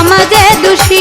সমাজে দোষী